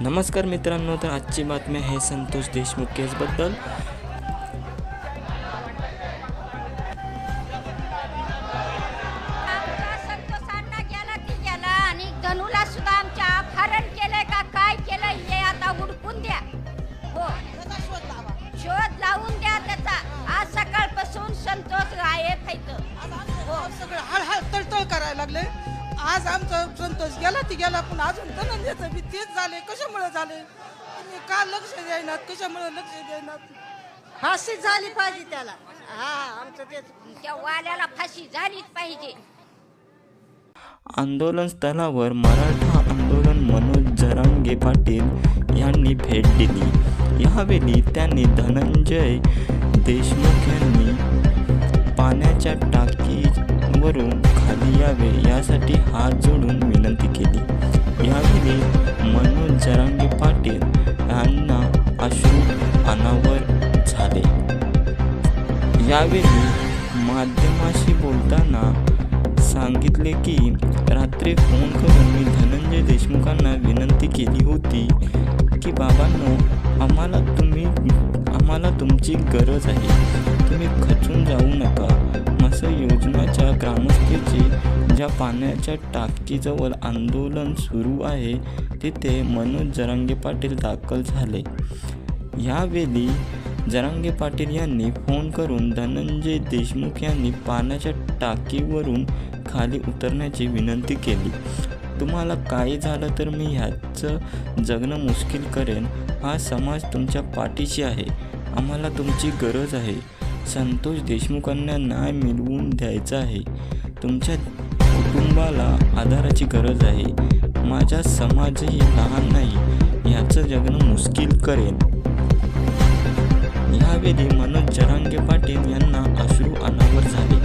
नमस्कार मित्रांनो तर आजची बातमी आहे संतोष देशमुख केसबद्दल. आज आमचा संतोष गेला ती गेला पण अजून धनंजयचं बी तेच झाले कशामुळे झाले तुम्ही का लक्ष द्यायनात कशामुळे लक्ष द्यायनात फाशी झाली पाहिजे त्याला. हा आमचं तेच. त्या वाल्याला फाशी झालीच पाहिजे. आंदोलन स्थळावर मराठा आंदोलन मनोज जरांगे पाटील यांनी भेट दिली. यावेळी त्यांनी धनंजय यावे यासाठी हात जोडून विनंती केली. यावेळी मनोज जरांगे पाटील यांना अश्रू अनावर झाले. यावेळी माध्यमाशी बोलताना सांगितले की रात्री फोन करून मी धनंजय देशमुखांना विनंती केली होती की बाबांनो आम्हाला तुम्ही आम्हाला तुमची गरज आहे. तुम्ही खचून जाऊ नका. असं योजनाच्या ग्रामस्थेचे ज्या पाण्याच्या टाकीजवळ आंदोलन सुरू आहे तिथे मनोज जरांगे पाटील दाखल झाले. यावेळी जरांगे पाटील यांनी फोन करून धनंजय देशमुख यांनी पाण्याच्या टाकीवरून खाली उतरण्याची विनंती केली. तुम्हाला काही झालं तर मी ह्याचं जगणं मुश्किल करेन. हा समाज तुमच्या पाठीशी आहे. आम्हाला तुमची गरज आहे. संतोष देशमुखांना न्याय मिळवून द्यायचा आहे. तुमच्या कुटुंबाला आधाराची गरज आहे. माझा समाजही लहान नाही ह्याचं जगणं मुश्किल करेन. यावेळी मनोज जरांगे पाटील यांना अश्रू अनावर झाले.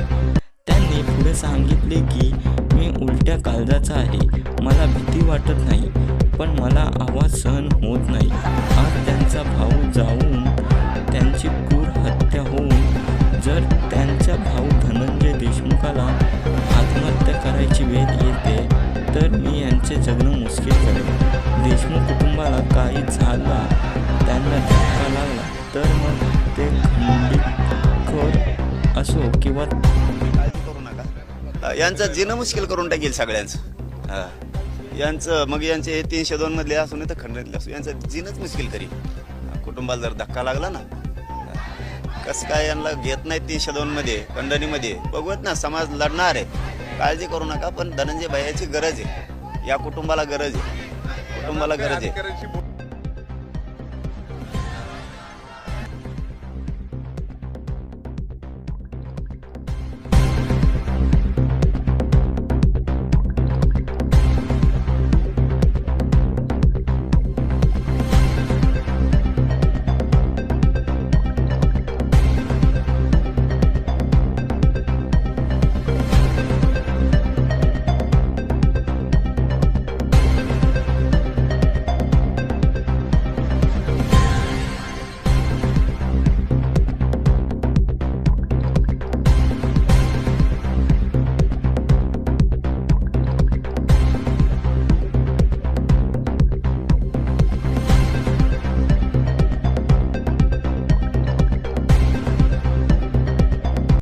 त्यांनी पुढे सांगितले की मी उलट्या काळजाचा आहे. मला भीती वाटत नाही पण मला आवाज सहन होत नाही. आज त्यांचा भाव किंवा काळजी करू नका. यांचं जिणं मुश्किल करून टाकेल सगळ्यांचं. हा. यांचं मग यांचे हे तीनशे दोन मधले असू नाही तर खंडतले असू यांचं जिनच मुश्किल करील हा, कुटुंबाला जर धक्का लागला ना. कसं काय यांना घेत नाही तीनशे दोन मध्ये खंडणीमध्ये? बघूत ना समाज लढणार आहे. काळजी करू नका पण धनंजय भैयाची गरज आहे. या कुटुंबाला गरज आहे. कुटुंबाला गरज आहे.